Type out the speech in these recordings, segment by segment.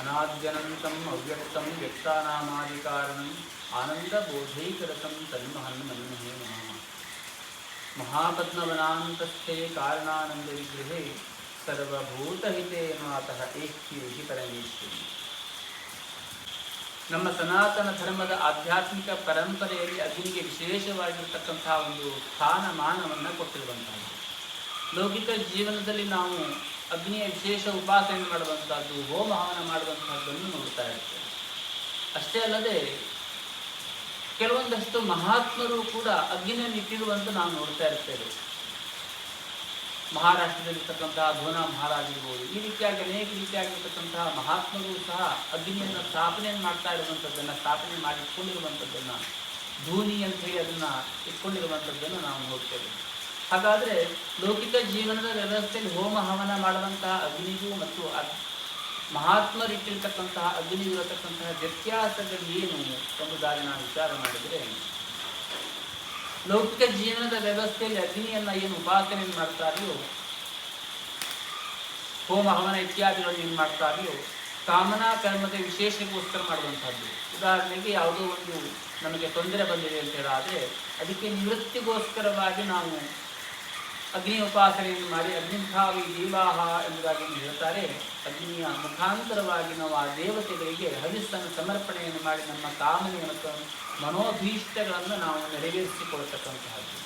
ಅನಾದ್ಯನಂತಂ ಅವ್ಯಕ್ತಂ ವ್ಯಕ್ತಾನಾಮಾದಿಕಾರಣಂ ಆನಂದಬೋಧೈಕರಸಂ ತನ್ಮಹನ್ ಮನ್ಮಹೇ ನಮಃ ಮಹಾಪದ್ಮವನಾಂತಸ್ಥೆ ಕಾರಣಾನಂದ ವಿಗ್ರಹೇ ಸರ್ವಭೂತಹಿತೇ ಮಾತಃ ಏಕ್ಯೇಹಿ ಪರಮೇಶ್ವರಿ ನಮ್ಮ ಸನಾತನ ಧರ್ಮದ ಆಧ್ಯಾತ್ಮಿಕ ಪರಂಪರೆಯಲ್ಲಿ ಅಗ್ನಿಗೆ ವಿಶೇಷವಾಗಿರ್ತಕ್ಕಂತಹ ಒಂದು ಸ್ಥಾನಮಾನವನ್ನು ಕೊಟ್ಟಿರುವಂತಹದ್ದು ಲೌಕಿಕ ಜೀವನದಲ್ಲಿ ನಾವು ಅಗ್ನಿಯ ವಿಶೇಷ ಉಪಾಸನೆ ಮಾಡುವಂಥದ್ದು ಹೋಮ ಹವನ ಮಾಡುವಂತಹದ್ದನ್ನು ನೋಡ್ತಾ ಇರ್ತೇವೆ. ಅಷ್ಟೇ ಅಲ್ಲದೆ, ಕೆಲವೊಂದಷ್ಟು ಮಹಾತ್ಮರು ಕೂಡ ಅಗ್ನಿಯನ್ನು ಇಟ್ಟಿರುವಂತ ನಾವು ನೋಡ್ತಾ ಇರ್ತೇವೆ. ಮಹಾರಾಷ್ಟ್ರದಲ್ಲಿರ್ತಕ್ಕಂತಹ ಧೋನ ಮಹಾರಾಜ್ ಇರ್ಬೋದು, ಈ ರೀತಿಯಾಗಿ ಅನೇಕ ರೀತಿಯಾಗಿರ್ತಕ್ಕಂತಹ ಮಹಾತ್ಮರು ಸಹ ಅಗ್ನಿಯನ್ನು ಸ್ಥಾಪನೆಯನ್ನು ಮಾಡ್ತಾ ಇರುವಂಥದ್ದನ್ನು, ಸ್ಥಾಪನೆ ಮಾಡಿ ಇಟ್ಕೊಂಡಿರುವಂಥದ್ದನ್ನು ಧೂನಿ ಅಂತ ಹೇಳಿ ಅದನ್ನು ಇಟ್ಕೊಂಡಿರುವಂಥದ್ದನ್ನು ನಾವು ನೋಡ್ತೇವೆ. ಹಾಗಾದ್ರೆ ಲೌಕಿಕ ಜೀವನದ ವ್ಯವಸ್ಥೆಯಲ್ಲಿ ಹೋಮ ಹವನ ಮಾಡುವಂತಹ ಅಗ್ನಿಗೂ ಮತ್ತು ಮಹಾತ್ಮರಿಟ್ಟಿರ್ತಕ್ಕಂತಹ ಅಗ್ನಿಗೂ ಇರತಕ್ಕಂತಹ ವ್ಯತ್ಯಾಸಗಳು ಏನು? ಎಂಬುದಾಗಿ ನಾವು ವಿಚಾರ ಮಾಡಿದರೆ, ಲೌಕಿಕ ಜೀವನದ ವ್ಯವಸ್ಥೆಯಲ್ಲಿ ಅಗ್ನಿಯನ್ನ ಏನು ಉಪಾಸನೆ ಮಾಡ್ತಾರೆಯೋ, ಹೋಮ ಹವನ ಇತ್ಯಾದಿಗಳನ್ನು ಏನು ಮಾಡ್ತಾರೆಯೋ, ಕಾಮನಾ ಕರ್ಮದ ವಿಶೇಷಕ್ಕೋಸ್ಕರ ಮಾಡುವಂತಹದ್ದು ಉದಾಹರಣೆಗೆ ಯಾವುದೋ ಒಂದು ನಮಗೆ ತೊಂದರೆ ಬಂದಿದೆ ಅಂತ ಹೇಳಾದ್ರೆ, ಅದಕ್ಕೆ ನಿವೃತ್ತಿಗೋಸ್ಕರವಾಗಿ ನಾವು ಅಗ್ನಿ ಉಪಾಸನೆಯನ್ನು ಮಾಡಿ ಅಗ್ನಿಭಾವಿ ದೇವಾಹ ಎಂಬುದಾಗಿ ಹೇಳುತ್ತಾರೆ. ಅಗ್ನಿಯ ಮುಖಾಂತರವಾಗಿ ನಾವು ಆ ದೇವತೆಗಳಿಗೆ ಹವಿಸ್ಸನ್ನು ಸಮರ್ಪಣೆಯನ್ನು ಮಾಡಿ ನಮ್ಮ ಕಾಮನೆ ಮತ್ತು ಮನೋಭೀಷ್ಟಗಳನ್ನು ನಾವು ನೆರವೇರಿಸಿಕೊಳ್ತಕ್ಕಂತಹದ್ದು.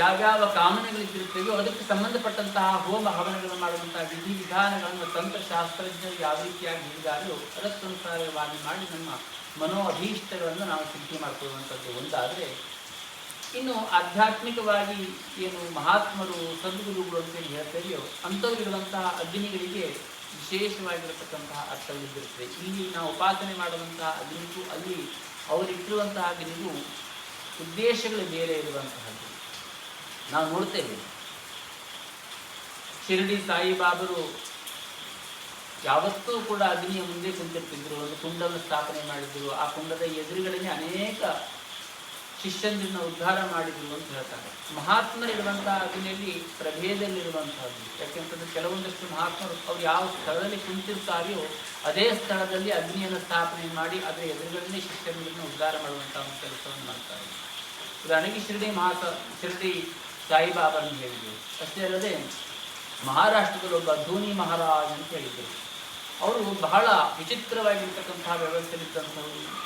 ಯಾವ್ಯಾವ ಕಾಮನೆಗಳಿದ್ದಿರ್ತವೆಯೋ ಅದಕ್ಕೆ ಸಂಬಂಧಪಟ್ಟಂತಹ ಹೋಮ ಹವನಗಳನ್ನು ಮಾಡುವಂತಹ ವಿಧಿ ವಿಧಾನಗಳನ್ನು ತಂತ್ರಶಾಸ್ತ್ರಜ್ಞರು ಯಾವ ರೀತಿಯಾಗಿ ಹೇಳಿದಾರೋ ಅದಕ್ಕನುಸಾರವಾಗಿ ಮಾಡಿ ನಮ್ಮ ಮನೋ ಅಭೀಷ್ಟಗಳನ್ನು ನಾವು ಸಿದ್ಧಿ ಮಾಡಿಕೊಳ್ಳುವಂಥದ್ದು ಒಂದಾದರೆ ಇನ್ನು ಆಧ್ಯಾತ್ಮಿಕವಾಗಿ ಏನು ಮಹಾತ್ಮರು ಸದ್ಗುರುಗಳು ಅಂತ ಹೇಳಿ ಹೇಳ್ತೇವೆಯೋ ಅಂಥವರಿರುವಂತಹ ಅಗ್ನಿಗಳಿಗೆ ವಿಶೇಷವಾಗಿರತಕ್ಕಂತಹ ಅರ್ಥವಿದ್ದಿರುತ್ತದೆ ಇಲ್ಲಿ ನಾವು ಉಪಾಸನೆ ಮಾಡುವಂತಹ ಅಗ್ನಿಗೂ, ಅಲ್ಲಿ ಅವರಿಟ್ಟಿರುವಂತಹ ಅಗ್ನಿಗೂ ಉದ್ದೇಶಗಳು ಬೇರೆ ಇರುವಂತಹದ್ದು. ನಾವು ನೋಡ್ತೇವೆ. ಶಿರಡಿ ಸಾಯಿಬಾಬರು ಯಾವತ್ತೂ ಕೂಡ ಅಗ್ನಿಯ ಮುಂದೆ ಕುಂತಿರ್ತಿದ್ರು, ಒಂದು ಕುಂಡವನ್ನು ಸ್ಥಾಪನೆ ಮಾಡಿದ್ರು. ಆ ಕುಂಡದ ಎದುರುಗಳಿಗೆ ಅನೇಕ ಶಿಷ್ಯಂದ್ರನ್ನ ಉದ್ಧಾರ ಮಾಡಿದ್ರು ಅಂತ ಹೇಳ್ತಾರೆ. ಮಹಾತ್ಮರಿರುವಂತಹ ಅಗ್ನಿಯಲ್ಲಿ ಪ್ರಭೇದಲ್ಲಿರುವಂತಹದ್ದು ಯಾಕೆಂತಂದ್ರೆ ಕೆಲವೊಂದಷ್ಟು ಮಹಾತ್ಮರು ಅವ್ರು ಯಾವ ಸ್ಥಳದಲ್ಲಿ ಕುಂತಿರ್ತಾರೆಯೋ ಅದೇ ಸ್ಥಳದಲ್ಲಿ ಅಗ್ನಿಯನ್ನು ಸ್ಥಾಪನೆ ಮಾಡಿ ಅದರ ಎದುರುಗಡೆ ಶಿಷ್ಯಂದ್ರನ್ನ ಉದ್ಧಾರ ಮಾಡುವಂತಹ ಕೆಲಸವನ್ನು ಮಾಡ್ತಾರೆ. ಉದಾಹರಣೆಗೆ ಶಿರಡಿ ಮಹಾತ ಶಿರಡಿ ಸಾಯಿಬಾಬಾರನ್ನು ಹೇಳಿದರು. ಅಷ್ಟೇ ಅಲ್ಲದೆ ಮಹಾರಾಷ್ಟ್ರದಲ್ಲಿ ಒಬ್ಬ ಧೋನಿ ಮಹಾರಾಜ್ ಅಂತ ಹೇಳಿದ್ರು. ಅವರು ಬಹಳ ವಿಚಿತ್ರವಾಗಿರ್ತಕ್ಕಂತಹ ವ್ಯವಸ್ಥೆಯಲ್ಲಿದ್ದಂಥವರು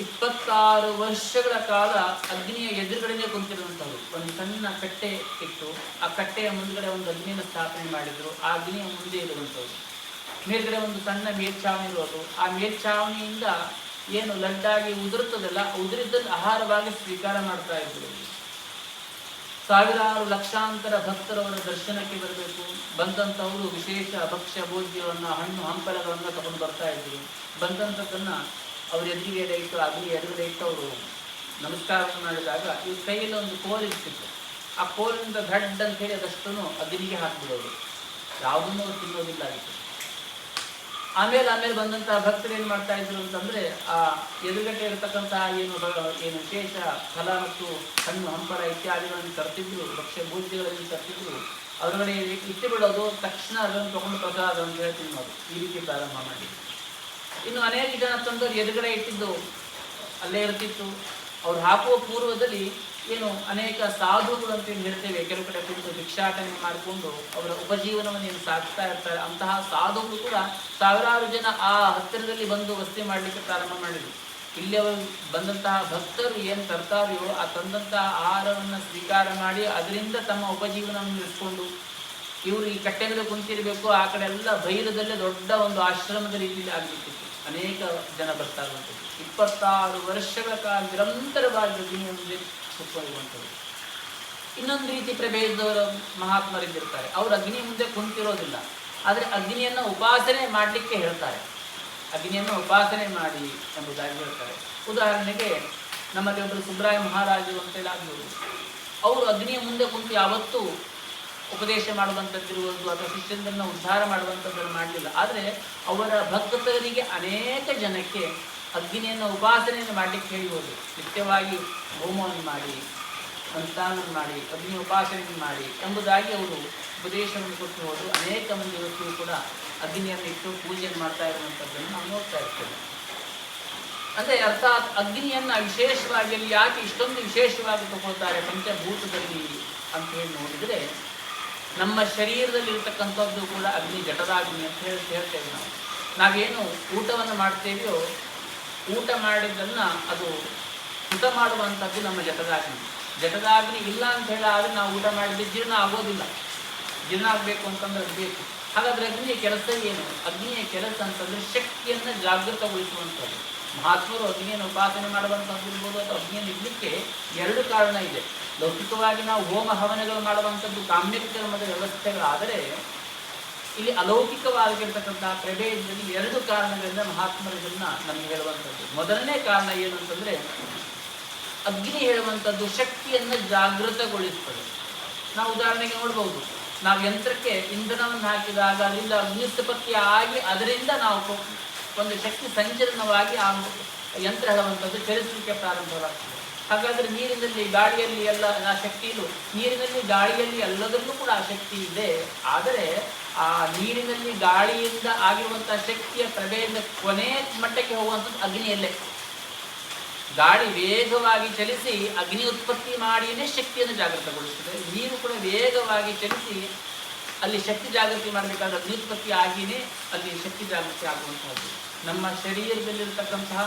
ಇಪ್ಪತ್ತಾರು ವರ್ಷಗಳ ಕಾಲ ಅಗ್ನಿಯ ಎದುರುಗಡೆಯೇ ಕುಂತಿರುವಂಥವ್ರು. ಒಂದು ಸಣ್ಣ ಕಟ್ಟೆ ಇಟ್ಟು ಆ ಕಟ್ಟೆಯ ಮುಂದ್ಗಡೆ ಒಂದು ಅಗ್ನಿಯನ್ನು ಸ್ಥಾಪನೆ ಮಾಡಿದ್ರು. ಆ ಅಗ್ನಿಯ ಮುಂದೆ ಇರುವಂಥವ್ರು. ಮೇಲ್ಗಡೆ ಒಂದು ಸಣ್ಣ ಮೇಲ್ಛಾವಣಿ ಇರೋದು ಆ ಮೇಲ್ಛಾವಣಿಯಿಂದ ಏನು ಲಡ್ಡಾಗಿ ಉದುರುತ್ತದಲ್ಲ, ಉದುರಿದ್ದನ್ನು ಆಹಾರವಾಗಿ ಸ್ವೀಕಾರ ಮಾಡ್ತಾ ಇದ್ರು. ಸಾವಿರಾರು ಲಕ್ಷಾಂತರ ಭಕ್ತರವರ ದರ್ಶನಕ್ಕೆ ಬರಬೇಕು. ಬಂದಂಥವರು ವಿಶೇಷ ಭಕ್ಷ್ಯ ಭೋಜ್ಯವನ್ನು, ಹಣ್ಣು ಹಂಪಲಗಳನ್ನು ತಗೊಂಡು ಬರ್ತಾ ಇದ್ರು. ಬಂದಂಥದ್ದನ್ನ ಅವ್ರ ಎದುರಿಗೆ ಇಟ್ಟು ಅಗ್ನಿ ಎದುರುಗಡೆ ಅವರು ನಮಸ್ಕಾರ ಮಾಡಿದಾಗ ಇವ್ರ ಕೈಯಲ್ಲಿ ಒಂದು ಕೋಲ್ ಇರ್ತಿತ್ತು. ಆ ಕೋಲಿಂದ ದಡ್ಡ ಅಂತ ಹೇಳಿ ಅದಷ್ಟನ್ನು ಅಗ್ನಿಗೆ ಹಾಕ್ಬಿಡೋದು. ಯಾವುದನ್ನು ಅವ್ರು ತಿನ್ನೋದಿಲ್ಲ ಆಗಿತ್ತು ಆಮೇಲೆ ಆಮೇಲೆ ಬಂದಂತಹ ಭಕ್ತರು ಏನ್ ಮಾಡ್ತಾ ಇದ್ರು ಅಂತಂದ್ರೆ, ಆ ಎದುರುಗಡೆ ಇರತಕ್ಕಂತಹ ಏನು ಏನು ವಿಶೇಷ ಫಲ ಮತ್ತು ಹಣ್ಣು, ಹಂಪಲ ಇತ್ಯಾದಿಗಳನ್ನು ತರ್ತಿದ್ರು, ಭಕ್ಷ್ಯ ಭೋಜ್ಯಗಳಲ್ಲಿ ತರ್ತಿದ್ರು ಅದರೊಳಗೆ ಇಟ್ಟು ಬಿಡೋದು ತಕ್ಷಣ ಅದನ್ನು ತಗೊಂಡು ಪ್ರಸಾದ ಅಂತ ಹೇಳಿ ತಿನ್ನೋದು. ಈ ರೀತಿ ಪ್ರಾರಂಭ ಮಾಡಿ ಇನ್ನು ಅನೇಕ ಜನ ತಂದವರು ಎದುರುಗಡೆ ಇಟ್ಟಿದ್ದು ಅಲ್ಲೇ ಇರ್ತಿತ್ತು. ಅವ್ರು ಹಾಕುವ ಪೂರ್ವದಲ್ಲಿ ಏನು ಅನೇಕ ಸಾಧುಗಳು ಅಂತ ಹೇಳ್ತೇವೆ, ಕೆಲವು ಕಡೆ ಕುಳಿತು ಭಿಕ್ಷಾಟನೆ ಮಾಡಿಕೊಂಡು ಅವರ ಉಪಜೀವನವನ್ನು ಏನು ಸಾಕ್ತಾ ಇರ್ತಾರೆ. ಅಂತಹ ಸಾಧುಗಳು ಕೂಡ ಸಾವಿರಾರು ಜನ ಆ ಹತ್ತಿರದಲ್ಲಿ ಬಂದು ವಸತಿ ಮಾಡಲಿಕ್ಕೆ ಪ್ರಾರಂಭ ಮಾಡಿದ್ರು. ಇಲ್ಲಿ ಅವರು ಬಂದಂತಹ ಭಕ್ತರು ಏನು ತರ್ತಾರೆಯೋ ಆ ತಂದಂತಹ ಆಹಾರವನ್ನು ಸ್ವೀಕಾರ ಮಾಡಿ ಅದರಿಂದ ತಮ್ಮ ಉಪಜೀವನವನ್ನು ನಡೆಸ್ಕೊಂಡು ಇವರು ಈ ಕಟ್ಟೆ ಕುಂತಿರ್ಬೇಕು, ಆ ಕಡೆ ಎಲ್ಲ ಬೈಲದಲ್ಲೇ ದೊಡ್ಡ ಒಂದು ಆಶ್ರಮದ ರೀತಿಯಲ್ಲಿ ಆಗ್ಬಿಟ್ಟಿತ್ತು. ಅನೇಕ ಜನ ಬರ್ತಾ ಇರುವಂಥದ್ದು ಇಪ್ಪತ್ತಾರು ವರ್ಷಗಳ ಕಾಲ ನಿರಂತರವಾಗಿ ಅಗ್ನಿಯ ಮುಂದೆ ಇನ್ನೊಂದು ರೀತಿ ಪ್ರಭೇದದವರು ಮಹಾತ್ಮರಿದ್ದಿರ್ತಾರೆ. ಅವರು ಅಗ್ನಿ ಮುಂದೆ ಕುಂತಿರೋದಿಲ್ಲ. ಆದರೆ ಅಗ್ನಿಯನ್ನು ಉಪಾಸನೆ ಮಾಡಲಿಕ್ಕೆ ಹೇಳ್ತಾರೆ. ಅಗ್ನಿಯನ್ನು ಉಪಾಸನೆ ಮಾಡಿ ಎಂಬುದಾಗಿ ಹೇಳ್ತಾರೆ. ಉದಾಹರಣೆಗೆ ನಮ್ಮಲ್ಲಿ ಒಬ್ಬರು ಸುಬ್ರಾಯ ಮಹಾರಾಜರು ಅಂತೇಳಿ ಅವರು ಅಗ್ನಿಯ ಮುಂದೆ ಕುಂತು ಯಾವತ್ತೂ ಉಪದೇಶ ಮಾಡುವಂಥದ್ದಿರುವುದು ಅಥವಾ ಶಿಷ್ಯಂದ್ರನ್ನ ಉದ್ಧಾರ ಮಾಡುವಂಥದ್ದನ್ನು ಮಾಡಲಿಲ್ಲ. ಆದರೆ ಅವರ ಭಕ್ತರಿಗೆ ಅನೇಕ ಜನಕ್ಕೆ ಅಗ್ನಿಯನ್ನು ಉಪಾಸನೆಯನ್ನು ಮಾಡಲಿಕ್ಕೆ ಹೇಳಿಬೋದು ನಿತ್ಯವಾಗಿ ಹೋಮವನ್ನು ಮಾಡಿ, ಅನುಷ್ಠಾನವನ್ನು ಮಾಡಿ ಅಗ್ನಿ ಉಪಾಸನೆಯನ್ನು ಮಾಡಿ ಎಂಬುದಾಗಿ ಅವರು ಉಪದೇಶವನ್ನು ಕೊಟ್ಟು ಹೋದರು. ಅನೇಕ ಮಂದಿ ವ್ಯಕ್ತಿಯು ಕೂಡ ಅಗ್ನಿಯನ್ನು ಇಟ್ಟು ಪೂಜೆಯನ್ನು ಮಾಡ್ತಾ ಇರುವಂಥದ್ದನ್ನು ನಾವು ನೋಡ್ತಾ ಇರ್ತೇವೆ. ಅಂದರೆ ಅರ್ಥಾತ್ ಅಗ್ನಿಯನ್ನ ವಿಶೇಷವಾಗಿ ಯಾಕೆ ಇಷ್ಟೊಂದು ವಿಶೇಷವಾಗಿ ತಗೊಳ್ತಾರೆ ಪಂಚಭೂತದಲ್ಲಿ ಅಂತ ಹೇಳಿ ನೋಡಿದ್ರೆ ನಮ್ಮ ಶರೀರದಲ್ಲಿ ಇರತಕ್ಕಂಥದ್ದು ಕೂಡ ಅಗ್ನಿ ಜಠರಾಗ್ನಿ ಅಂತ ಹೇಳಿ ಹೇಳ್ತೇವೆ ನಾವು. ನಾವೇನು ಊಟವನ್ನು ಮಾಡ್ತೇವೆಯೋ, ಊಟ ಮಾಡಿದ್ದನ್ನು ಅದು ಊಟ ಮಾಡುವಂಥದ್ದು ನಮ್ಮ ಜಠರಾಗ್ನಿ ಜಠರಾಗ್ನಿ ಇಲ್ಲ ಅಂತ ಹೇಳಿ ಆದ್ರೆ ನಾವು ಊಟ ಮಾಡಿದ್ರೆ ಜೀರ್ಣ ಆಗೋದಿಲ್ಲ. ಜೀರ್ಣ ಆಗಬೇಕು ಅಂತಂದ್ರೆ ಬೇಕು. ಹಾಗಾದ್ರೆ ಅಗ್ನಿಯ ಕೆಲಸ ಏನು? ಅಗ್ನಿಯ ಕೆಲಸ ಅಂತಂದ್ರೆ ಶಕ್ತಿಯನ್ನು ಜಾಗೃತಗೊಳಿಸುವಂಥದ್ದು. ಮಹಾತ್ಮರು ಅಗ್ನಿಯನ್ನು ಉಪಾಸನೆ ಮಾಡುವಂಥದ್ದು ಇರ್ಬೋದು ಅಥವಾ ಅಗ್ನಿಯನ್ನು ಇಡ್ಲಿಕ್ಕೆ ಎರಡು ಕಾರಣ ಇದೆ. ಲೌಕಿಕವಾಗಿ ನಾವು ಹೋಮ ಹವನಗಳು ಮಾಡುವಂಥದ್ದು ಕಾಮ್ಯಕ ಕರ್ಮದ ವ್ಯವಸ್ಥೆಗಳಾದರೆ, ಇಲ್ಲಿ ಅಲೌಕಿಕವಾಗಿರ್ತಕ್ಕಂಥ ಪ್ರಭೇದದಲ್ಲಿ ಎರಡು ಕಾರಣಗಳಿಂದ ಮಹಾತ್ಮರ ಇದನ್ನ ನಮಗೆ ಹೇಳುವಂಥದ್ದು. ಮೊದಲನೇ ಕಾರಣ ಏನು ಅಂತಂದ್ರೆ, ಅಗ್ನಿ ಹೇಳುವಂಥದ್ದು ಶಕ್ತಿಯನ್ನು ಜಾಗೃತಗೊಳಿಸ್ತದೆ. ನಾವು ಉದಾಹರಣೆಗೆ ನೋಡ್ಬೋದು, ನಾವು ಯಂತ್ರಕ್ಕೆ ಇಂಧನವನ್ನು ಹಾಕಿದಾಗ ಅಲ್ಲಿಂದ ಅಗ್ನಿಸ್ತಪತ್ತಿ ಆಗಿ ಅದರಿಂದ ನಾವು ಒಂದು ಶಕ್ತಿ ಸಂಚಲನವಾಗಿ ಆ ಯಂತ್ರ ಹೇಳುವಂಥದ್ದು ಚಲಿಸಲಿಕ್ಕೆ ಪ್ರಾರಂಭವಾಗ್ತದೆ. ಹಾಗಾದ್ರೆ ನೀರಿನಲ್ಲಿ, ಗಾಳಿಯಲ್ಲಿ ಎಲ್ಲ ಆ ಶಕ್ತಿ ಇದು ನೀರಿನಲ್ಲಿ, ಗಾಳಿಯಲ್ಲಿ ಎಲ್ಲದರಲ್ಲೂ ಕೂಡ ಆ ಶಕ್ತಿ ಇದೆ. ಆದರೆ ಆ ನೀರಿನಲ್ಲಿ, ಗಾಳಿಯಿಂದ ಆಗಿರುವಂತಹ ಶಕ್ತಿಯ ಪ್ರಭೇದ ಕೊನೆ ಮಟ್ಟಕ್ಕೆ ಹೋಗುವಂಥದ್ದು ಅಗ್ನಿಯಲ್ಲೇ. ಗಾಳಿ ವೇಗವಾಗಿ ಚಲಿಸಿ ಅಗ್ನಿ ಉತ್ಪತ್ತಿ ಮಾಡಿಯೇ ಶಕ್ತಿಯನ್ನು ಜಾಗೃತಗೊಳಿಸ್ತದೆ ನೀರು ಕೂಡ ವೇಗವಾಗಿ ಚಲಿಸಿ ಅಲ್ಲಿ ಶಕ್ತಿ ಜಾಗೃತಿ ಮಾಡಬೇಕಾದ ಅಗ್ನಿ ಉತ್ಪತ್ತಿ ಆಗಿಯೇ ಅಲ್ಲಿ ಶಕ್ತಿ ಜಾಗೃತಿ ಆಗುವಂತಹದ್ದು. ನಮ್ಮ ಶರೀರದಲ್ಲಿರ್ತಕ್ಕಂತಹ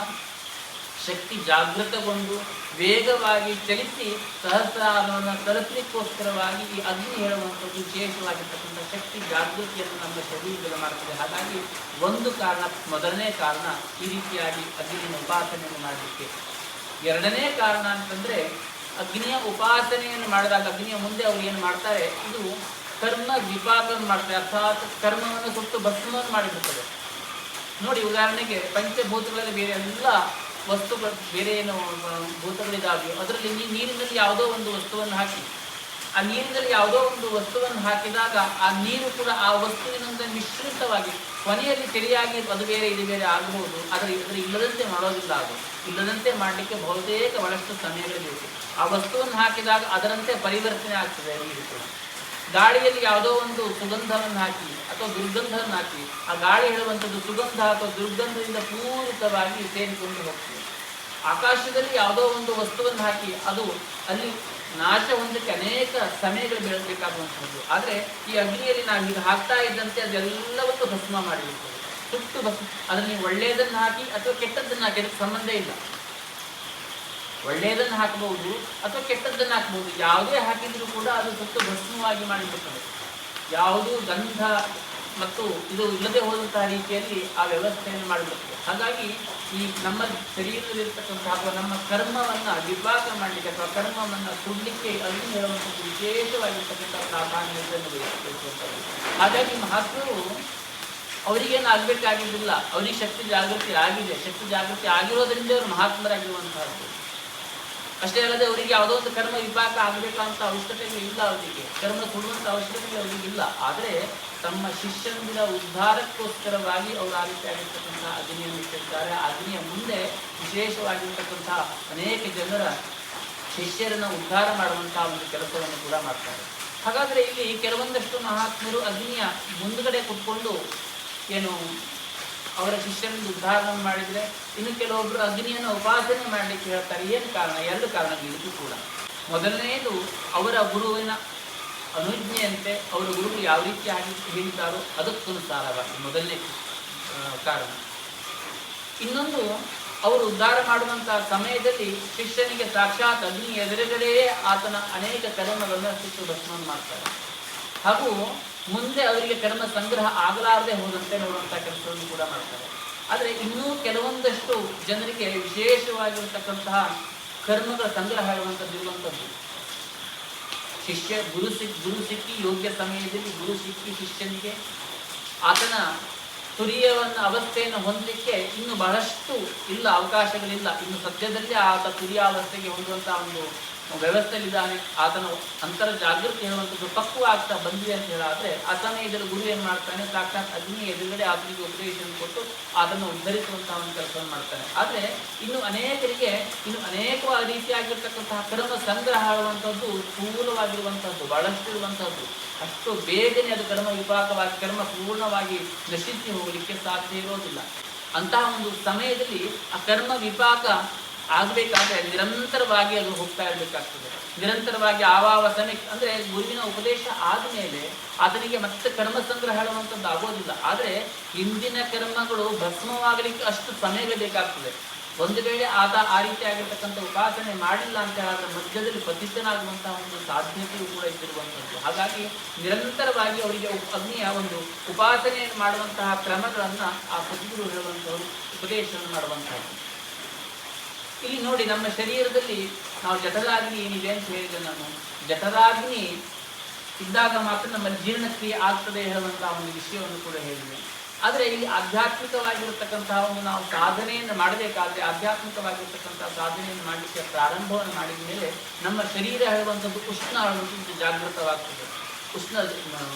ಶಕ್ತಿ ಜಾಗೃತಗೊಂಡು ವೇಗವಾಗಿ ಚಲಿಸಿ ಸಹಸ್ರಾರವನ್ನು ತಲುಪಲಿಕ್ಕೋಸ್ಕರವಾಗಿ ಈ ಅಗ್ನಿ ಹೇಳುವಂಥದ್ದು ವಿಶೇಷವಾಗಿರ್ತಕ್ಕಂಥ ಶಕ್ತಿ ಜಾಗೃತಿಯನ್ನು ನಮ್ಮ ಶರೀರದಲ್ಲಿ ಮಾಡ್ತದೆ. ಹಾಗಾಗಿ ಒಂದು ಕಾರಣ, ಮೊದಲನೇ ಕಾರಣ ಈ ರೀತಿಯಾಗಿ ಅಗ್ನಿಯ ಉಪಾಸನೆಯನ್ನು ಮಾಡಲಿಕ್ಕೆ. ಎರಡನೇ ಕಾರಣ ಅಂತಂದ್ರೆ ಅಗ್ನಿಯ ಉಪಾಸನೆಯನ್ನು ಮಾಡಿದಾಗ, ಅಗ್ನಿಯ ಮುಂದೆ ಅವ್ರು ಏನು ಮಾಡ್ತಾರೆ, ಇದು ಕರ್ಮ ವಿಪಾಕವನ್ನು ಮಾಡ್ತಾರೆ ಅರ್ಥಾತ್ ಕರ್ಮವನ್ನು ಸುಟ್ಟು ಭಸ್ಮವನ್ನು ಮಾಡಿಬಿಡ್ತದೆ. ನೋಡಿ, ಉದಾಹರಣೆಗೆ ಪಂಚಭೂತಗಳಲ್ಲಿ ಬೇರೆ ಎಲ್ಲ ವಸ್ತುಗಳು ಬೇರೆ ಏನು ಭೂತಗಳಿದಾವೆಯೋ ಭೂತಗಳಿದಾವೆ ಅದರಲ್ಲಿ ನೀ- ನೀರಿನಲ್ಲಿ ಯಾವುದೋ ಒಂದು ವಸ್ತುವನ್ನು ಹಾಕಿ. ಆ ನೀರಿನಲ್ಲಿ ಯಾವುದೋ ಒಂದು ವಸ್ತುವನ್ನು ಹಾಕಿದಾಗ ಆ ನೀರು ಕೂಡ ಆ ವಸ್ತುವಿನಿಂದ ಮಿಶ್ರಿತವಾಗಿ ಕೊನೆಯಲ್ಲಿ ಸರಿಯಾಗಿ ಅದು ಬೇರೆ, ಇದು ಬೇರೆ ಆಗಬಹುದು ಆದರೆ ಇದರ ಇಲ್ಲದಂತೆ ಮಾಡೋದಿಲ್ಲ ಅದು. ಇಲ್ಲದಂತೆ ಮಾಡಲಿಕ್ಕೆ ಬಹುತೇಕ ಬಹಳಷ್ಟು ಸಮಯಗಳು ಆ ವಸ್ತುವನ್ನು ಹಾಕಿದಾಗ ಅದರಂತೆ ಪರಿವರ್ತನೆ ಆಗ್ತದೆ ನೀರು ಕೂಡ ಗಾಳಿಯಲ್ಲಿ ಯಾವುದೋ ಒಂದು ಸುಗಂಧವನ್ನು ಹಾಕಿ ಅಥವಾ ದುರ್ಗಂಧವನ್ನು ಹಾಕಿ, ಆ ಗಾಳಿ ಹೇಳುವಂಥದ್ದು ಸುಗಂಧ ಅಥವಾ ದುರ್ಗಂಧದಿಂದ ಪೂರಿತವಾಗಿ ಸೇರಿಕೊಂಡು ಹೋಗ್ತದೆ. ಆಕಾಶದಲ್ಲಿ ಯಾವುದೋ ಒಂದು ವಸ್ತುವನ್ನು ಹಾಕಿ, ಅದು ಅಲ್ಲಿ ನಾಶ ಹೊಂದಕ್ಕೆ ಅನೇಕ ಸಮಯಗಳು ಬೆಳೆಸಬೇಕಾಗುವಂಥದ್ದು ಆದರೆ ಈ ಅಗ್ನಿಯಲ್ಲಿ ನಾವು ಹೀಗೆ ಹಾಕ್ತಾ ಇದ್ದಂತೆ ಅದೆಲ್ಲವನ್ನು ಭಸ್ಮ ಮಾಡಿಬಿಡ್ತದೆ ಸುಟ್ಟು ಭಸ್ಮ ಅದನ್ನು ನೀವು ಒಳ್ಳೆಯದನ್ನು ಹಾಕಿ ಅಥವಾ ಕೆಟ್ಟದ್ದನ್ನು ಹಾಕಿ, ಅದಕ್ಕೆ ಸಂಬಂಧ ಇಲ್ಲ. ಒಳ್ಳೆಯದನ್ನು ಹಾಕಬಹುದು ಅಥವಾ ಕೆಟ್ಟದ್ದನ್ನು ಹಾಕಬಹುದು. ಯಾವುದೇ ಹಾಕಿದರೂ ಕೂಡ ಅದು ಸುತ್ತ ಭಸ್ಮವಾಗಿ ಮಾಡಿಬಿಡ್ತದೆ. ಯಾವುದು ಗಂಧ ಮತ್ತು ಇದು ಇಲ್ಲದೆ ಹೋದಂತಹ ರೀತಿಯಲ್ಲಿ ಆ ವ್ಯವಸ್ಥೆಯನ್ನು ಮಾಡಿಬಿಡ್ತದೆ. ಹಾಗಾಗಿ ಈ ನಮ್ಮ ಶರೀರದಲ್ಲಿರ್ತಕ್ಕಂತಹ ಅಥವಾ ನಮ್ಮ ಕರ್ಮವನ್ನು ವಿಭಾಗ ಮಾಡಲಿಕ್ಕೆ ಅಥವಾ ಕರ್ಮವನ್ನು ಸುಡಲಿಕ್ಕೆ ಅಲ್ಲಿ ಹೇಳುವಂಥದ್ದು ವಿಶೇಷವಾಗಿರ್ತಕ್ಕಂಥ ಪ್ರಾಧಾನ್ಯತೆಯನ್ನು ವಹಿಸಬೇಕು ಹಾಗಾಗಿ ಮಹಾತ್ಮರು ಅವರಿಗೇನು ಆಗಬೇಕಾಗಿದ್ದಿಲ್ಲ. ಅವರಿಗೆ ಶಕ್ತಿ ಜಾಗೃತಿ ಆಗಿದೆ. ಶಕ್ತಿ ಜಾಗೃತಿ ಆಗಿರೋದರಿಂದ ಅವರು ಮಹಾತ್ಮರಾಗಿರುವಂತಹದ್ದು. ಅಷ್ಟೇ ಅಲ್ಲದೆ ಅವರಿಗೆ ಯಾವುದೋ ಒಂದು ಕರ್ಮ ವಿಭಾಗ ಆಗಬೇಕಂತ ಅವಶ್ಯಕತೆ ಇಲ್ಲ ಅವರಿಗೆ. ಕರ್ಮ ಕೊಡುವಂಥ ಅವಶ್ಯಕತೆ ಅವರಿಗೆ ಇಲ್ಲ. ಆದರೆ ತಮ್ಮ ಶಿಷ್ಯನಿಂದ ಉದ್ಧಾರಕ್ಕೋಸ್ಕರವಾಗಿ ಅವರು ಆ ರೀತಿಯಾಗಿರ್ತಕ್ಕಂಥ ಅಗ್ನಿಯನ್ನು ಇಟ್ಟಿರ್ತಾರೆ ಅಗ್ನಿಯ ಮುಂದೆ ವಿಶೇಷವಾಗಿರ್ತಕ್ಕಂಥ ಅನೇಕ ಜನರ ಶಿಷ್ಯರನ್ನು ಉದ್ಧಾರ ಮಾಡುವಂತಹ ಒಂದು ಕೆಲಸವನ್ನು ಕೂಡ ಮಾಡ್ತಾರೆ. ಹಾಗಾದ್ರೆ ಇಲ್ಲಿ ಕೆಲವೊಂದಷ್ಟು ಮಹಾತ್ಮರು ಅಗ್ನಿಯ ಮುಂದುಗಡೆ ಕುತ್ಕೊಂಡು ಏನು ಅವರ ಶಿಷ್ಯನಿಂದ ಉದ್ಧಾರ ಮಾಡಿದ್ರೆ ಇನ್ನು ಕೆಲವೊಬ್ಬರು ಅಗ್ನಿಯನ್ನು ಉಪಾಸನೆ ಮಾಡಲಿಕ್ಕೆ ಹೇಳ್ತಾರೆ. ಏನು ಕಾರಣ? ಎರಡು ಕಾರಣಗಳಿಗೂ ಕೂಡ. ಮೊದಲನೆಯದು, ಅವರ ಗುರುವಿನ ಅನುಜ್ಞೆಯಂತೆ ಅವರ ಗುರುಗಳು ಯಾವ ರೀತಿ ಆಗಿ ಹೇಳಿದ್ದಾರೋ ಅದಕ್ಕನುಸಾರವಾಗಿ ಮೊದಲನೇ ಕಾರಣ. ಇನ್ನೊಂದು, ಅವರು ಉದ್ಧಾರ ಮಾಡುವಂತಹ ಸಮಯದಲ್ಲಿ ಶಿಷ್ಯನಿಗೆ ಸಾಕ್ಷಾತ್ ಅಗ್ನಿ ಎದುರುಗಡೆಯೇ ಆತನ ಅನೇಕ ಕರ್ಮಗಳನ್ನು ಶಿಷ್ಯ ಭಸ್ಮ ಮಾಡ್ತಾರೆ. ಹಾಗೂ ಮುಂದೆ ಅವರಿಗೆ ಕರ್ಮ ಸಂಗ್ರಹ ಆಗಲಾರದೆ ಹೋದಂತೆ ನೋಡುವಂಥ ಕೆಲಸವನ್ನು ಕೂಡ ಮಾಡ್ತಾರೆ. ಆದರೆ ಇನ್ನೂ ಕೆಲವೊಂದಷ್ಟು ಜನರಿಗೆ ವಿಶೇಷವಾಗಿರತಕ್ಕಂತಹ ಕರ್ಮಗಳ ಸಂಗ್ರಹ ಇರುವಂಥದ್ದು ಇರುವಂಥದ್ದು ಶಿಷ್ಯ ಗುರು ಸಿಕ್, ಗುರು ಸಿಕ್ಕಿ ಯೋಗ್ಯ ಸಮಯದಲ್ಲಿ ಗುರು ಸಿಕ್ಕಿ ಶಿಷ್ಯನಿಗೆ ಆತನ ತುರಿಯವನ್ನ, ಅವಸ್ಥೆಯನ್ನು ಹೊಂದಲಿಕ್ಕೆ ಇನ್ನು ಬಹಳಷ್ಟು ಇಲ್ಲ, ಅವಕಾಶಗಳಿಲ್ಲ. ಇನ್ನು ಸದ್ಯದಲ್ಲಿ ಆತ ತುರಿಯ ಅವಸ್ಥೆಗೆ ಹೊಂದುವಂತಹ ಒಂದು ವ್ಯವಸ್ಥೆಯಲ್ಲಿದ್ದಾನೆ. ಆತನ ಅಂತರ ಜಾಗೃತಿ ಹೇಳುವಂಥದ್ದು ಪಕ್ವ ಆಗ್ತಾ ಬಂದಿದೆ ಅಂತ ಹೇಳಾದ್ರೆ ಆತನೇ ಇದರ ಗುರು ಏನ್ ಮಾಡ್ತಾನೆ? ಸಾಕ್ಷಾತ್ ಅಗ್ನಿ ಎದುರುಗಡೆ ಆತನಿಗೆ ಉಪದೇಶ ಕೊಟ್ಟು ಅದನ್ನು ಉದ್ಧರಿಸುವಂತಹ ಒಂದು ಕೆಲಸವನ್ನು ಮಾಡ್ತಾನೆ. ಆದ್ರೆ ಇನ್ನು ಅನೇಕರಿಗೆ, ಇನ್ನು ಅನೇಕ ರೀತಿಯಾಗಿರ್ತಕ್ಕಂತಹ ಕರ್ಮ ಸಂಗ್ರಹ ಆಗುವಂಥದ್ದು ಸ್ಥೂಲವಾಗಿರುವಂಥದ್ದು ಬಹಳಷ್ಟು ಇರುವಂಥದ್ದು ಅಷ್ಟು ಬೇಗನೆ ಅದು ಕರ್ಮ ವಿಭಾಗವಾಗಿ ಕರ್ಮ ಪೂರ್ಣವಾಗಿ ನಶಿಸಿ ಹೋಗಲಿಕ್ಕೆ ಸಾಧ್ಯ ಇರೋದಿಲ್ಲ. ಅಂತಹ ಒಂದು ಸಮಯದಲ್ಲಿ ಆ ಕರ್ಮ ವಿಪಾಕ ಆಗಬೇಕಾದ್ರೆ ನಿರಂತರವಾಗಿ ಅದು ಹೋಗ್ತಾ ಇರಬೇಕಾಗ್ತದೆ. ನಿರಂತರವಾಗಿ ಆವಾವ ಸಮಯಕ್ಕೆ ಅಂದ್ರೆ ಗುರುವಿನ ಉಪದೇಶ ಆದಮೇಲೆ ಅದನಿಗೆ ಮತ್ತೆ ಕರ್ಮ ಸಂಗ್ರಹ ಆಗೋದಿಲ್ಲ. ಆದರೆ ಹಿಂದಿನ ಕರ್ಮಗಳು ಭಸ್ಮವಾಗಲಿಕ್ಕೆ ಅಷ್ಟು ಸಮಯವೇ ಬೇಕಾಗ್ತದೆ. ಒಂದು ವೇಳೆ ಆತ ಆ ರೀತಿ ಆಗಿರ್ತಕ್ಕಂಥ ಉಪಾಸನೆ ಮಾಡಿಲ್ಲ ಅಂತ ಹೇಳಿದ್ರೆ ಮಧ್ಯದಲ್ಲಿ ಪತಿತನಾಗುವಂತಹ ಒಂದು ಸಾಧ್ಯತೆಯೂ ಕೂಡ ಇದ್ದಿರುವಂಥದ್ದು. ಹಾಗಾಗಿ ನಿರಂತರವಾಗಿ ಅವರಿಗೆ ಅಗ್ನಿಯ ಒಂದು ಉಪಾಸನೆಯನ್ನು ಮಾಡುವಂತಹ ಕ್ರಮಗಳನ್ನ ಆ ಸದ್ಗುರು ಹೇಳುವಂಥವರು, ಉಪದೇಶವನ್ನು ಮಾಡುವಂತಹದ್ದು ಇಲ್ಲಿ ನೋಡಿ ನಮ್ಮ ಶರೀರದಲ್ಲಿ ನಾವು ಜಠರಾಗ್ನಿ ಏನಿದೆ ಅಂತ ಹೇಳಿದೆ ನಾನು, ಜಠರಾಗ್ನಿ ಇದ್ದಾಗ ಮಾತ್ರ ನಮ್ಮ ಜೀರ್ಣಕ್ರಿಯೆ ಆಗ್ತದೆ ಹೇಳುವಂತಹ ಒಂದು ವಿಷಯವನ್ನು ಕೂಡ ಹೇಳಿದೆ. ಆದರೆ ಇಲ್ಲಿ ಆಧ್ಯಾತ್ಮಿಕವಾಗಿರತಕ್ಕಂತಹ ಒಂದು ನಾವು ಸಾಧನೆಯನ್ನು ಮಾಡಬೇಕಾದ್ರೆ ಆಧ್ಯಾತ್ಮಿಕವಾಗಿರ್ತಕ್ಕಂತಹ ಸಾಧನೆಯನ್ನು ಮಾಡಲಿಕ್ಕೆ ಪ್ರಾರಂಭವನ್ನು ಮಾಡಿದ ಮೇಲೆ ನಮ್ಮ ಶರೀರ ಹೇಳುವಂಥದ್ದು ಉಷ್ಣ ಹೇಳುವಂಥದ್ದು ಜಾಗೃತವಾಗ್ತದೆ. ಉಷ್ಣ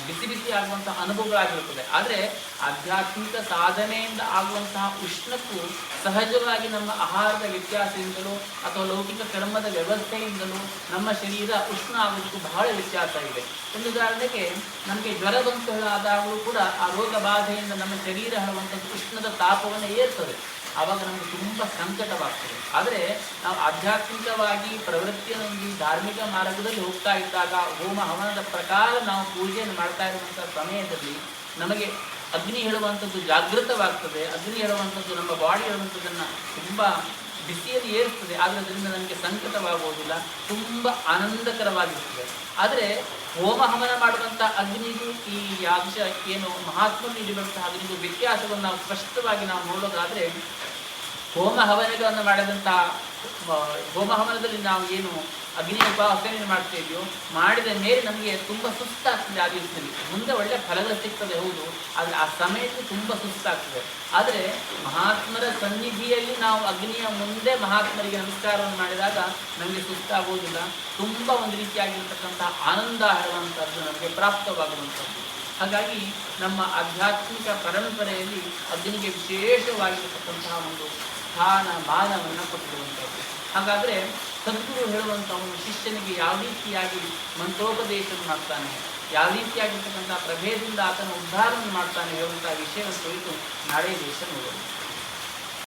ಬಿಸಿ ಬಿಸಿ ಆಗುವಂತಹ ಅನುಭವಗಳಾಗಿರುತ್ತದೆ. ಆದರೆ ಆಧ್ಯಾತ್ಮಿಕ ಸಾಧನೆಯಿಂದ ಆಗುವಂತಹ ಉಷ್ಣಕ್ಕೂ ಸಹಜವಾಗಿ ನಮ್ಮ ಆಹಾರದ ವ್ಯತ್ಯಾಸದಿಂದಲೂ ಅಥವಾ ಲೌಕಿಕ ಕರ್ಮದ ವ್ಯವಸ್ಥೆಯಿಂದಲೂ ನಮ್ಮ ಶರೀರ ಉಷ್ಣ ಆಗೋದಕ್ಕೂ ಬಹಳ ವ್ಯತ್ಯಾಸ ಇದೆ. ಒಂದು ಉದಾಹರಣೆಗೆ ನಮಗೆ ಜ್ವರ ಬಂತು ಆದಾಗಲೂ ಕೂಡ ಆ ರೋಗ ಬಾಧೆಯಿಂದ ನಮ್ಮ ಶರೀರ ಹೇಳುವಂಥದ್ದು ಉಷ್ಣದ ತಾಪವನ್ನು ಏರ್ತದೆ. ಆವಾಗ ನಮಗೆ ತುಂಬ ಸಂಕಟವಾಗ್ತದೆ. ಆದರೆ ನಾವು ಆಧ್ಯಾತ್ಮಿಕವಾಗಿ ಪ್ರವೃತ್ತಿಯನ್ನು ಧಾರ್ಮಿಕ ಮಾರ್ಗದಲ್ಲಿ ಹೋಗ್ತಾ ಇದ್ದಾಗ ಹೋಮ ಹವನದ ಪ್ರಕಾರ ನಾವು ಪೂಜೆಯನ್ನು ಮಾಡ್ತಾ ಇರುವಂಥ ಸಮಯದಲ್ಲಿ ನಮಗೆ ಅಗ್ನಿ ಹೇಳುವಂಥದ್ದು ಜಾಗೃತವಾಗ್ತದೆ. ಅಗ್ನಿ ಹೇಳುವಂಥದ್ದು ನಮ್ಮ ಬಾಡಿ ಹೇಳುವಂಥದ್ದನ್ನು ತುಂಬ ಬಿಸಿಯಲ್ಲಿ ಏರುತ್ತದೆ ಆದರೆ ಅದರಿಂದ ನಮಗೆ ಸಂಕಟವಾಗುವುದಿಲ್ಲ, ತುಂಬ ಆನಂದಕರವಾಗಿರ್ತದೆ. ಆದರೆ ಹೋಮ ಹವನ ಮಾಡುವಂಥ ಅಗ್ನಿಗೂ ಈ ಅಂಶ ಏನು ಮಹಾತ್ಮ ನೀಡಿರುವಂತಹ ಅಗ್ನಿಗೂ ವ್ಯತ್ಯಾಸವನ್ನು ನಾವು ಸ್ಪಷ್ಟವಾಗಿ ನಾವು ನೋಡೋದಾದ್ರೆ ಹೋಮ ಹವನಗಳನ್ನು ಮಾಡಿದಂತಹ ಆ, ಹೋಮ ಹವನದಲ್ಲಿ ನಾವು ಏನು ಅಗ್ನಿ ಮಾಡ್ತಾ ಇದೆಯೋ ಮಾಡಿದ ಮೇಲೆ ನಮಗೆ ತುಂಬ ಸುಸ್ತಾಗ್ತದೆ ಆ ದಿವಸದಲ್ಲಿ. ಮುಂದೆ ಒಳ್ಳೆ ಫಲಗಳು ಸಿಗ್ತದೆ ಹೌದು. ಆದರೆ ಆ ಸಮಯಕ್ಕೆ ತುಂಬ ಸುಸ್ತಾಗ್ತದೆ. ಆದರೆ ಮಹಾತ್ಮರ ಸನ್ನಿಧಿಯಲ್ಲಿ ನಾವು ಅಗ್ನಿಯ ಮುಂದೆ ಮಹಾತ್ಮರಿಗೆ ನಮಸ್ಕಾರವನ್ನು ಮಾಡಿದಾಗ ನಮಗೆ ಸುಸ್ತಾಗುವುದಿಲ್ಲ ತುಂಬ ಒಂದು ರೀತಿಯಾಗಿರ್ತಕ್ಕಂಥ ಆನಂದ ಹೇಳುವಂಥದ್ದು ನಮಗೆ ಪ್ರಾಪ್ತವಾಗುವಂಥದ್ದು. ಹಾಗಾಗಿ ನಮ್ಮ ಆಧ್ಯಾತ್ಮಿಕ ಪರಂಪರೆಯಲ್ಲಿ ಅಗ್ನಿಗೆ ವಿಶೇಷವಾಗಿರ್ತಕ್ಕಂತಹ ಒಂದು ಸ್ಥಾನ ಮಾನವನ್ನು ಕೊಟ್ಟಿರುವಂಥದ್ದು. ಹಾಗಾದರೆ ಸದ್ಗುರು ಹೇಳುವಂಥ ಒಂದು ಶಿಷ್ಯನಿಗೆ ಯಾವ ರೀತಿಯಾಗಿ ಮಂತ್ರೋಪದೇಶವನ್ನು ಮಾಡ್ತಾನೆ, ಯಾವ ರೀತಿಯಾಗಿರ್ತಕ್ಕಂಥ ಪ್ರಭೇದದಿಂದ ಆತನ ಉದ್ಧಾರವನ್ನು ಮಾಡ್ತಾನೆ ಹೇಳುವಂಥ ವಿಷಯದ ಕುರಿತು ನಾಳೆ ದೇಶ ನೋಡೋಣ.